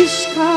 Escala.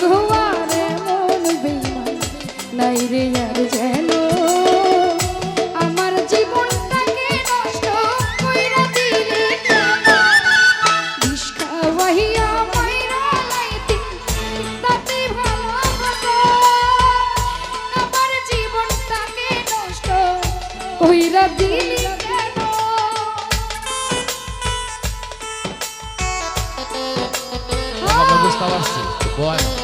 তোমার মন বেমান নাই রে আর যেন। আমার জীবনটাকে নষ্ট কইরা দিলে কেন? বিষ্কা বাহিয়া মাইরা লাইতে, তাতে ভালো হতো। আমার জীবনটাকে নষ্ট কইরা দিলে কেন? বুঝতে পারছি Bora.